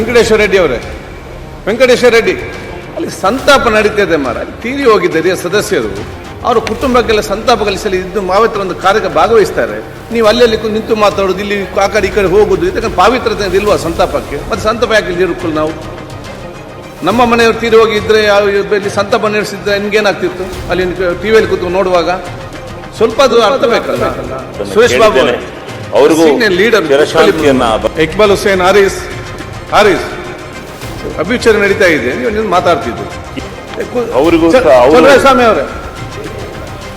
ವೆಂಕಟೇಶ್ವರ ರೆಡ್ಡಿ ಅವರೇ. ವೆಂಕಟೇಶ್ವರ ರೆಡ್ಡಿ ಅಲ್ಲಿ ಸಂತಾಪ ನಡೀತಿದೆ ಮಾರ ಅಲ್ಲಿ ತೀರಿ ಹೋಗಿದ್ದಾರೆ ಸದಸ್ಯರು ಅವರ ಕುಟುಂಬಕ್ಕೆಲ್ಲ ಸಂತಾಪ ಕಲಿಸಲು ಇದ್ದು ಮಾವಿತ್ರ ಒಂದು ಕಾರ್ಯಕ್ಕೆ ಭಾಗವಹಿಸ್ತಾರೆ. ನೀವು ಅಲ್ಲಲ್ಲಿ ನಿಂತು ಮಾತಾಡೋದು ಇಲ್ಲಿ ಆ ಕಡೆ ಈ ಕಡೆ ಹೋಗೋದು ಇದಕ್ಕೆ ಪಾವಿತ್ರತೆ ಇಲ್ವಾ ಸಂತಾಪಕ್ಕೆ? ಮತ್ತೆ ಸಂತಾಪ ಯಾಕೆ ಇರುಕ್ಕಲ್ಲ ನಾವು? ನಮ್ಮ ಮನೆಯವರು ತೀರಿ ಹೋಗಿದ್ರೆ ಇಲ್ಲಿ ಸಂತಾಪ ನಡೆಸಿದ್ರೆ ನಿಮ್ಗೇನಾಗ್ತಿತ್ತು? ಅಲ್ಲಿ ಟಿವಿಯಲ್ಲಿ ಕೂತು ನೋಡುವಾಗ? ಸ್ವಲ್ಪ ಅದು ಅರ್ಥ ಬೇಕಲ್ಲ ಸುರೇಶ್ ಬಾಬು ಅವರಿಗೂ ಲೀಡರ್ ಇಕ್ಬಾಲ್ ಹುಸೇನ್ ಹಾರಿಸ್ ಹಾರಿಸ್ ಅಭಿಚಾರ ನಡೀತಾ ಇದೆ ನೀವು ಮಾತಾಡ್ತಿದ್ದು. ಅವ್ರಿಗೂ ಸಹ ಸ್ವಾಮಿ ಅವರೇ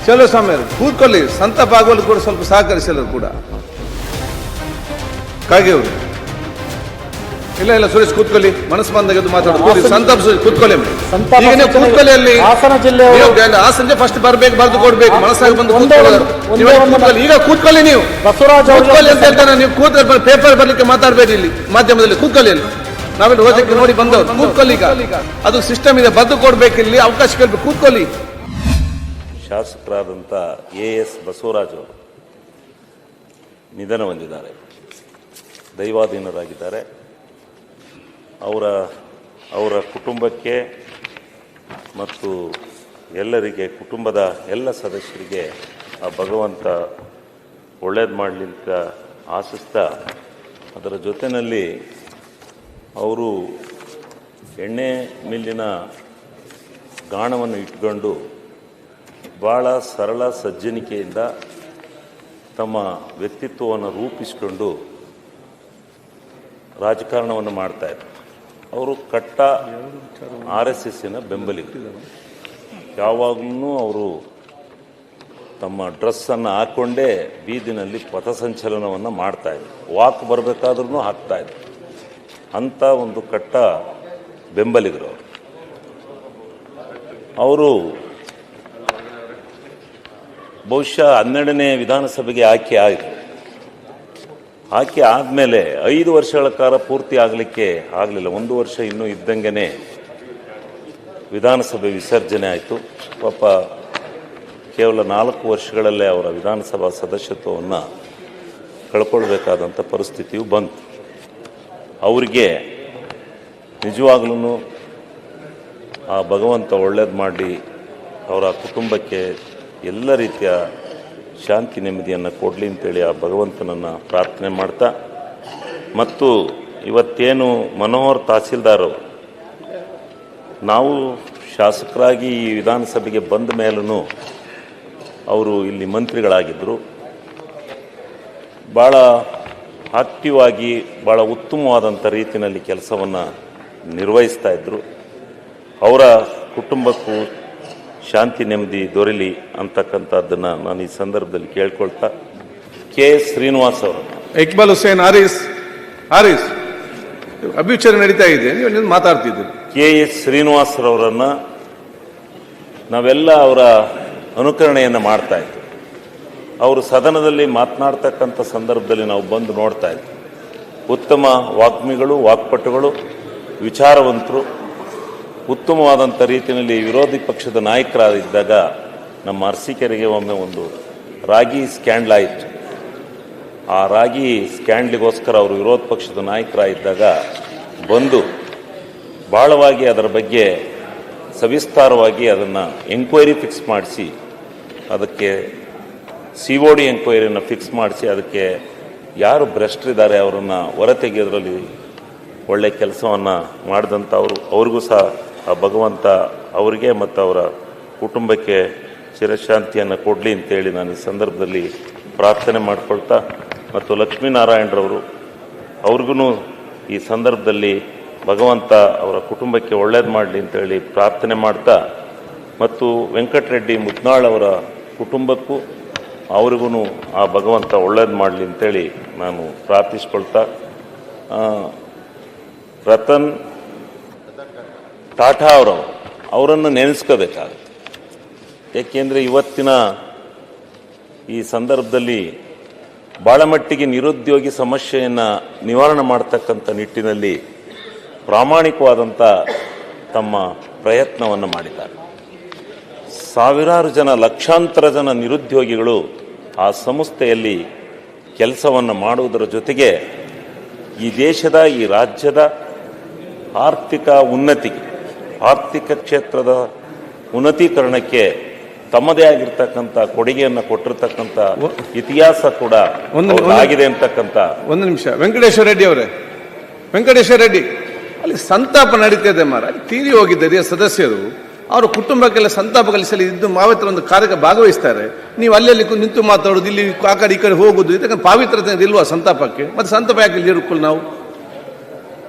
ಚಂದ್ರಸ್ವಾಮಿ ಅವರು ಕೂತ್ಕೊಳ್ಳಿ ಸಂತ ಆಗುವಲ್ಲಿ ಕೂಡ ಸ್ವಲ್ಪ ಸಹಕರಿಸಲ್ಲ ಕೂಡ. ಕಾಗೆ ಅವರು. ಇಲ್ಲ ಇಲ್ಲ ಸುರೇಶ್ ಕೂತ್ಕೊಳ್ಳಿ. ಮನಸ್ಸು ಬಂದಾಗ ಮಾತಾಡೋದು. ಸಂತಾಪ ಸುರೇಶ್ ಕೂತ್ಕೊಳ್ಳಿ. ಈಗ ನೀವು ಕೂತ್ಕೊಳ್ಳಿ ಅಲ್ಲಿ. ಹಾಸನ ಜಿಲ್ಲೆಯವರು- ನೀವು ಗ- ಹಾಸನಕ್ಕೆ ಫಸ್ಟ್ ಬರ್ಬೇಕು ಬರ್ದು ಕೊಡ್ಬೇಕು. ಮನಸ್ಸಾಗಿ ಬಂದು ಕೂತ್ಕೊಳ್ಳೋದು. ಒಂದೇ ಒಂದು- ಕೂತ್ಕೊಳ್ಳಿ. ಈಗ ಕೂತ್ಕೊಳ್ಳಿ ನೀವು. ಬಸವರಾಜ್ ಕೂತ್ಕೊಳ್ಳಿ ಅಂತ ಹೇಳ್ತಾನೆ ನೀವು ಕೂತ್ ಪೇಪರ್ ಬರ್ಲಿಕ್ಕೆ ಮಾತಾಡಬೇಡಿ ಇಲ್ಲಿ ಮಾಧ್ಯಮದಲ್ಲಿ. ಕೂತ್ಕೊಳ್ಳಿ ಅಲ್ಲಿ. ನಾವೆಲ್ಲ ಓದಕ್ಕೆ ನೋಡಿ ಬಂದವರು. ಕೂತ್ಕೊಳ್ಳಿ ಈಗ. ಅದು ಸಿಸ್ಟಮ್ ಇದೆ. ಬದ್ದು ಕೊಡ್ಬೇಕು ಇಲ್ಲಿ. ಅವಕಾಶ ಕೇಳಬೇಕು. ಕೂತ್ಕೊಳ್ಳಿ. ಶಾಸಕರಾದಂಥ ಎ ಎಸ್ ಬಸವರಾಜ್ ಅವರು ನಿಧನ ಹೊಂದಿದ್ದಾರೆ. ದೈವಾಧೀನರಾಗಿದ್ದಾರೆ. ಅವರ ಅವರ ಕುಟುಂಬಕ್ಕೆ ಮತ್ತು ಎಲ್ಲರಿಗೆ, ಕುಟುಂಬದ ಎಲ್ಲ ಸದಸ್ಯರಿಗೆ ಆ ಭಗವಂತ ಒಳ್ಳೇದು ಮಾಡಲಿಂತ ಆಶಿಸ್ತಾ. ಅದರ ಜೊತೆಯಲ್ಲಿ ಅವರು ಎಣ್ಣೆ ಮಿಲ್ಲಿನ ಗಾಣವನ್ನು ಇಟ್ಕೊಂಡು ಭಾಳ ಸರಳ ಸಜ್ಜನಿಕೆಯಿಂದ ತಮ್ಮ ವ್ಯಕ್ತಿತ್ವವನ್ನು ರೂಪಿಸಿಕೊಂಡು ರಾಜಕಾರಣವನ್ನು ಮಾಡ್ತಾಯಿದ್ರು ಅವರು ಕಟ್ಟ ಆರ್ ಎಸ್ ಎಸ್ಸಿನ ಬೆಂಬಲಿಗರು ಯಾವಾಗಲೂ ಅವರು ತಮ್ಮ ಡ್ರೆಸ್ಸನ್ನು ಹಾಕ್ಕೊಂಡೇ ಬೀದಿನಲ್ಲಿ ಪಥಸಂಚಲನವನ್ನು ಮಾಡ್ತಾಯಿದ್ರು ವಾಕ್ ಬರಬೇಕಾದ್ರೂ ಹಾಕ್ತಾಯಿದ್ರು ಅಂಥ ಒಂದು ಕಟ್ಟ ಬೆಂಬಲಿಗರು ಅವರು. ಅವರು ಬಹುಶಃ ಹನ್ನೆರಡನೇ ವಿಧಾನಸಭೆಗೆ ಆಯ್ಕೆ ಆಯಿತು. ಆಯ್ಕೆ ಆದಮೇಲೆ ಐದು ವರ್ಷಗಳ ಕಾಲ ಪೂರ್ತಿ ಆಗಲಿಕ್ಕೆ ಆಗಲಿಲ್ಲ. ಒಂದು ವರ್ಷ ಇನ್ನೂ ಇದ್ದಂಗೆ ವಿಧಾನಸಭೆ ವಿಸರ್ಜನೆ ಆಯಿತು. ಪಾಪ ಕೇವಲ ನಾಲ್ಕು ವರ್ಷಗಳಲ್ಲೇ ಅವರ ವಿಧಾನಸಭಾ ಸದಸ್ಯತ್ವವನ್ನು ಕಳ್ಕೊಳ್ಬೇಕಾದಂಥ ಪರಿಸ್ಥಿತಿಯು ಬಂತು. ಅವರಿಗೆ ನಿಜವಾಗ್ಲೂ ಆ ಭಗವಂತ ಒಳ್ಳೇದು ಮಾಡಿ ಅವರ ಕುಟುಂಬಕ್ಕೆ ಎಲ್ಲ ರೀತಿಯ ಶಾಂತಿ ನೆಮ್ಮದಿಯನ್ನು ಕೊಡಲಿ ಅಂತೇಳಿ ಆ ಭಗವಂತನನ್ನು ಪ್ರಾರ್ಥನೆ ಮಾಡ್ತಾ, ಮತ್ತು ಇವತ್ತೇನು ಮನೋಹರ್ ತಹಸೀಲ್ದಾರ್ ನಾವು ಶಾಸಕರಾಗಿ ಈ ವಿಧಾನಸಭೆಗೆ ಬಂದ ಮೇಲೂ ಅವರು ಇಲ್ಲಿ ಮಂತ್ರಿಗಳಾಗಿದ್ದರು ಭಾಳ ಆಕ್ಟಿವ್ ಆಗಿ ಭಾಳ ಉತ್ತಮವಾದಂಥ ರೀತಿಯಲ್ಲಿ ಕೆಲಸವನ್ನು ನಿರ್ವಹಿಸ್ತಾ ಇದ್ದರು ಅವರ ಕುಟುಂಬಕ್ಕೂ ಶಾಂತಿ ನೆಮ್ಮದಿ ದೊರೆಯಲಿ ಅಂತಕ್ಕಂಥದ್ದನ್ನು ನಾನು ಈ ಸಂದರ್ಭದಲ್ಲಿ ಕೇಳ್ಕೊಳ್ತಾ ಕೆ ಎಸ್ ಶ್ರೀನಿವಾಸ್ ಅವರು. ಇಕ್ಬಾಲ್ ಹುಸೇನ್ ಹಾರಿಸ್ ಆರಿಸ್ ಅಭಿಚಾರ ನಡೀತಾ ಇದೆ ನೀವು ನೀವು ಮಾತಾಡ್ತಿದ್ದೀರಿ. ಕೆ ಎಸ್ ಶ್ರೀನಿವಾಸರವರನ್ನು ನಾವೆಲ್ಲ ಅವರ ಅನುಕರಣೆಯನ್ನು ಮಾಡ್ತಾ ಇದ್ವಿ. ಅವರು ಸದನದಲ್ಲಿ ಮಾತನಾಡ್ತಕ್ಕಂಥ ಸಂದರ್ಭದಲ್ಲಿ ನಾವು ಬಂದು ನೋಡ್ತಾ ಇದ್ವಿ. ಉತ್ತಮ ವಾಗ್ಮಿಗಳು ವಾಕ್ಪಟುಗಳು ವಿಚಾರವಂತರು ಉತ್ತಮವಾದಂಥ ರೀತಿಯಲ್ಲಿ ವಿರೋಧಿ ಪಕ್ಷದ ನಾಯಕರಾಗಿದ್ದಾಗ ನಮ್ಮ ಅರಸೀಕೆರೆಗೆ ಒಮ್ಮೆ ಒಂದು ರಾಗಿ ಸ್ಕ್ಯಾಂಡ್ಲ್ ಆಯಿತು. ಆ ರಾಗಿ ಸ್ಕ್ಯಾಂಡ್ಲಿಗೋಸ್ಕರ ಅವರು ವಿರೋಧ ಪಕ್ಷದ ನಾಯಕರಾಗಿದ್ದಾಗ ಬಂದು ಬಹಳವಾಗಿ ಅದರ ಬಗ್ಗೆ ಸವಿಸ್ತಾರವಾಗಿ ಅದನ್ನು ಎಂಕ್ವೈರಿ ಫಿಕ್ಸ್ ಮಾಡಿಸಿ, ಅದಕ್ಕೆ ಸಿ ಒ ಡಿ ಎಂಕ್ವೈರಿಯನ್ನು ಫಿಕ್ಸ್ ಮಾಡಿಸಿ, ಅದಕ್ಕೆ ಯಾರು ಭ್ರಷ್ಟರಿದ್ದಾರೆ ಅವರನ್ನು ಹೊರತೆಗೆಯೋದ್ರಲ್ಲಿ ಒಳ್ಳೆ ಕೆಲಸವನ್ನು ಮಾಡಿದಂಥವರು ಅವ್ರಿಗೂ ಸಹ ಆ ಭಗವಂತ ಅವರಿಗೆ ಮತ್ತು ಅವರ ಕುಟುಂಬಕ್ಕೆ ಚಿರಶಾಂತಿಯನ್ನು ಕೊಡಲಿ ಅಂತೇಳಿ ನಾನು ಈ ಸಂದರ್ಭದಲ್ಲಿ ಪ್ರಾರ್ಥನೆ ಮಾಡಿಕೊಳ್ತಾ ಮತ್ತು ಲಕ್ಷ್ಮೀನಾರಾಯಣರವರು ಅವ್ರಿಗೂ ಈ ಸಂದರ್ಭದಲ್ಲಿ ಭಗವಂತ ಅವರ ಕುಟುಂಬಕ್ಕೆ ಒಳ್ಳೇದು ಮಾಡಲಿ ಅಂತೇಳಿ ಪ್ರಾರ್ಥನೆ ಮಾಡ್ತಾ ಮತ್ತು ವೆಂಕಟರೆಡ್ಡಿ ಮುತ್ನಾಳ್ ಅವರ ಕುಟುಂಬಕ್ಕೂ ಅವ್ರಿಗೂ ಆ ಭಗವಂತ ಒಳ್ಳೇದು ಮಾಡಲಿ ಅಂತೇಳಿ ನಾನು ಪ್ರಾರ್ಥಿಸ್ಕೊಳ್ತಾ ರತನ್ ಟಾಟಾ ಅವರವರು ಅವರನ್ನು ನೆನೆಸ್ಕೋಬೇಕಾಗುತ್ತೆ. ಏಕೆಂದರೆ ಇವತ್ತಿನ ಈ ಸಂದರ್ಭದಲ್ಲಿ ಭಾಳ ಮಟ್ಟಿಗೆ ನಿರುದ್ಯೋಗಿ ಸಮಸ್ಯೆಯನ್ನು ನಿವಾರಣೆ ಮಾಡ್ತಕ್ಕಂಥ ನಿಟ್ಟಿನಲ್ಲಿ ಪ್ರಾಮಾಣಿಕವಾದಂಥ ತಮ್ಮ ಪ್ರಯತ್ನವನ್ನು ಮಾಡಿದ್ದಾರೆ. ಸಾವಿರಾರು ಜನ, ಲಕ್ಷಾಂತರ ಜನ ನಿರುದ್ಯೋಗಿಗಳು ಆ ಸಂಸ್ಥೆಯಲ್ಲಿ ಕೆಲಸವನ್ನು ಮಾಡುವುದರ ಜೊತೆಗೆ ಈ ದೇಶದ, ಈ ರಾಜ್ಯದ ಆರ್ಥಿಕ ಉನ್ನತಿಗೆ ಆರ್ಥಿಕ ಕ್ಷೇತ್ರದ ಉನ್ನತೀಕರಣಕ್ಕೆ ತಮ್ಮದೇ ಆಗಿರ್ತಕ್ಕಂಥ ಕೊಡುಗೆಯನ್ನು ಕೊಟ್ಟಿರ್ತಕ್ಕಂಥ ಇತಿಹಾಸ ಕೂಡ ಒಂದು- ಒಂದು- ಆಗಿದೆ ಅಂತಕ್ಕಂಥ ಒಂದು ನಿಮಿಷ. ವೆಂಕಟೇಶ್ವರ ರೆಡ್ಡಿ ಅವರೇ. ವೆಂಕಟೇಶ್ವರ ರೆಡ್ಡಿ ಅಲ್ಲಿ ಸಂತಾಪ ನಡೀತಿದೆ ಮಾರ ತೀರಿ ಹೋಗಿದ್ದ ಹಿರಿಯ ಸದಸ್ಯರು ಅವರ ಕುಟುಂಬಕ್ಕೆಲ್ಲ ಸಂತಾಪ ಕಲಿಸಲು ಇದ್ದು ಮಾವಿತ್ರ ಒಂದು ಕಾರ್ಯಕ್ಕೆ ಭಾಗವಹಿಸ್ತಾರೆ. ನೀವು ಅಲ್ಲಲ್ಲಿ ಕು- ನಿಂತು ಮಾತಾಡೋದು ಇಲ್ಲಿ ಆ ಕಡೆ ಈ ಕಡೆ ಹೋಗೋದು ಇದಕ್ಕೆ ಪಾವಿತ್ರತೆ ಇಲ್ವಾ ಸಂತಾಪಕ್ಕೆ? ಮತ್ತೆ ಸಂತಾಪ ಯಾಕೆ ಇಲ್ಲಿ ಇರ್ಕೊಳ್ಳಿ ನಾವು?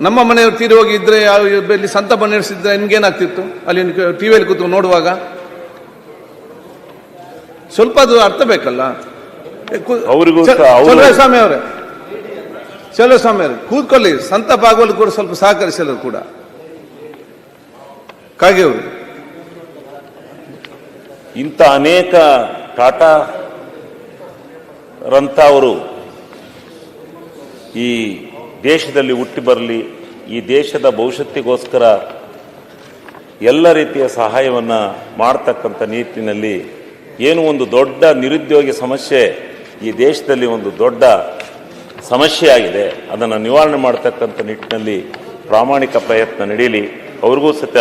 ನಮ್ಮ ಮನೆಯವರು ತೀರಿ ಯಾವ- ಇಲ್ಲಿ ಸಂತಾಪ ನಡೆಸಿದ್ರೆ ನಿಮ್ಗೇನಾಗ್ತಿತ್ತು? ಅಲ್ಲಿ ಟಿವಿಯಲ್ಲಿ ಕೂತು ನೋಡುವಾಗ? ಸ್ವಲ್ಪ ಅದು ಅರ್ಥ ಬೇಕಲ್ಲ? ಸಹ ಅವ್ರು- ಅವರೇ. ಚಲುವಸ್ವಾಮಿ ಅವರೇ ಕೂತ್ಕೊಳ್ಳಿ. ಸಂತ ಆಗುವಲ್ಲಿ ಕೂಡ ಸ್ವಲ್ಪ ಸಹಕರಿಸಲ್ಲ ಕೂಡ. ಕಾಗೆ ಅವರು? ಇಂಥ ಅನೇಕ ಟಾಟಾ ರಂಥವರು ಈ ದೇಶದಲ್ಲಿ ಹುಟ್ಟಿ ಬರಲಿ, ಈ ದೇಶದ ಭವಿಷ್ಯತ್ತಿಗೋಸ್ಕರ ಎಲ್ಲ ರೀತಿಯ ಸಹಾಯವನ್ನು ಮಾಡ್ತಕ್ಕಂಥ ನಿಟ್ಟಿನಲ್ಲಿ ಏನು ಒಂದು ದೊಡ್ಡ ನಿರುದ್ಯೋಗಿ ಸಮಸ್ಯೆ ಈ ದೇಶದಲ್ಲಿ ಒಂದು ದೊಡ್ಡ ಸಮಸ್ಯೆ ಆಗಿದೆ ಅದನ್ನು ನಿವಾರಣೆ ಮಾಡ್ತಕ್ಕಂಥ ನಿಟ್ಟಿನಲ್ಲಿ ಪ್ರಾಮಾಣಿಕ ಪ್ರಯತ್ನ ನಡೀಲಿ. ಅವ್ರಿಗೂ ಸಹಿತ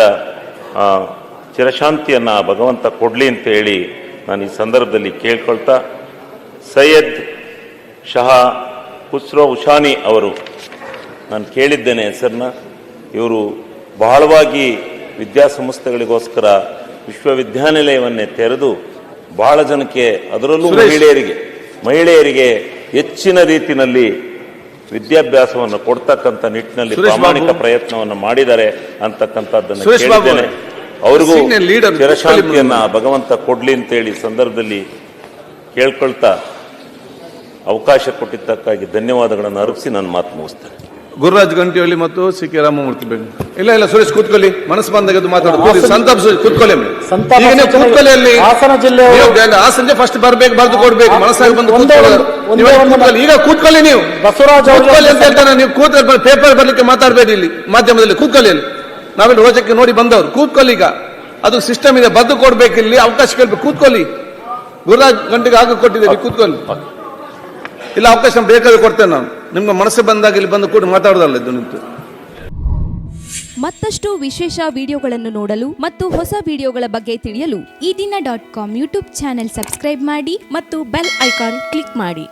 ಚಿರಶಾಂತಿಯನ್ನು ಭಗವಂತ ಕೊಡಲಿ ಅಂತ ಹೇಳಿ ನಾನು ಈ ಸಂದರ್ಭದಲ್ಲಿ ಕೇಳ್ಕೊಳ್ತಾ, ಸೈಯದ್ ಶಹಾ ಖುಸ್ರೋ ಉಷಾನಿ ಅವರು ನಾನು ಕೇಳಿದ್ದೇನೆ ಹೆಸರನ್ನ ಇವರು ಬಹಳವಾಗಿ ವಿದ್ಯಾಸಂಸ್ಥೆಗಳಿಗೋಸ್ಕರ ವಿಶ್ವವಿದ್ಯಾನಿಲಯವನ್ನೇ ತೆರೆದು ಬಹಳ ಜನಕ್ಕೆ ಅದರಲ್ಲೂ ಮಹಿಳೆಯರಿಗೆ ಮಹಿಳೆಯರಿಗೆ ಹೆಚ್ಚಿನ ರೀತಿಯಲ್ಲಿ ವಿದ್ಯಾಭ್ಯಾಸವನ್ನು ಕೊಡ್ತಕ್ಕಂಥ ನಿಟ್ಟಿನಲ್ಲಿ. ಪ್ರಾಮಾಣಿಕ ಪ್ರಯತ್ನವನ್ನು ಮಾಡಿದ್ದಾರೆ ಅಂತಕ್ಕಂಥದ್ದನ್ನು ಕೇಳಿದ್ದೇನೆ. ಅವರಿಗೂ ಚಿರಶಾಂತಿಯನ್ನ ಭಗವಂತ ಕೊಡ್ಲಿ ಅಂತೇಳಿ ಸಂದರ್ಭದಲ್ಲಿ ಕೇಳ್ಕೊಳ್ತಾ ಅವಕಾಶ ಕೊಟ್ಟಿದ್ದಕ್ಕಾಗಿ ಧನ್ಯವಾದಗಳನ್ನು ಅರ್ಪಿಸಿ ನಾನು ಮಾತು ಮುಗಿಸ್ತೇನೆ. ಗುರುರಾಜ್ ಗಂಟಿಹಳ್ಳಿ ಮತ್ತು ಸಿ ಕೆ ರಾಮಮೂರ್ತಿ ಬೇಕು ಇಲ್ಲ ಇಲ್ಲ ಸುರೇಶ್ ಕೂತ್ಕೊಳ್ಳಿ. ಮನಸ್ಸು ಬಂದಾಗ ಮಾತಾಡೋದು ಸಂತಾಪ ಕೂತ್ಕೊಳ್ಳಿ. ಕೂತ್ಕೊಳ್ಳಿ ಆ ಸಂಜೆ ಫಸ್ಟ್ ಬರ್ಬೇಕು ಬರ್ದು ಕೊಡ್ಬೇಕು. ಮನಸ್ಸಾಗಿ ಬಂದು ಕೂತ್ಕೊಳ್ಳಿ. ಈಗ ಕೂತ್ಕೊಳ್ಳಿ ನೀವು. ಬಸವರಾಜ್ ಕೂತ್ಕೊಳ್ಳಿ ಅಂತ ಹೇಳ್ತಾನೆ. ನೀವು ಕೂತ ಪೇಪರ್ ಬರ್ಲಿಕ್ಕೆ ಮಾತಾಡಬೇಡಿ ಇಲ್ಲಿ ಮಾಧ್ಯಮದಲ್ಲಿ. ಕೂತ್ಕೊಳ್ಳಿ ಅಲ್ಲಿ. ನಾವೆಲ್ಲ ರೋಜಕ್ಕೆ ನೋಡಿ ಬಂದವರು. ಕೂತ್ಕೊಳ್ಳಿ ಈಗ. ಅದು ಸಿಸ್ಟಮ್ ಇದೆ. ಬದ್ದು ಕೊಡ್ಬೇಕು ಇಲ್ಲಿ. ಅವಕಾಶ ಕೇಳ್ಬೇಕು. ಕೂತ್ಕೊಳ್ಳಿ. ಗುರುರಾಜ್ ಗಂಟೆಗೆ ಆಗ ಕೊಟ್ಟಿದ್ದೀವಿ ಕೂತ್ಕೊಳ್ಳಿ. ಇಲ್ಲ ಅವಕಾಶ ಬೇಕಾದ್ರೆ ಕೊಡ್ತೇನೆ ನಾನು. ನಿಮ್ಗೆ ಮನಸ್ಸು ಬಂದಾಗ ಇಲ್ಲಿ ಬಂದು ಕೂಡ ಮಾತಾಡೋದಲ್ಲ ಇದು ನಿಂತು. ಮತ್ತಷ್ಟು ವಿಶೇಷ ವಿಡಿಯೋಗಳನ್ನು ನೋಡಲು ಮತ್ತು ಹೊಸ ವಿಡಿಯೋಗಳ ಬಗ್ಗೆ ತಿಳಿಯಲು Ee Dina dot com YouTube channel subscribe ಮಾಡಿ ಮತ್ತು ಬೆಲ್ ಐಕಾನ್ ಕ್ಲಿಕ್ ಮಾಡಿ.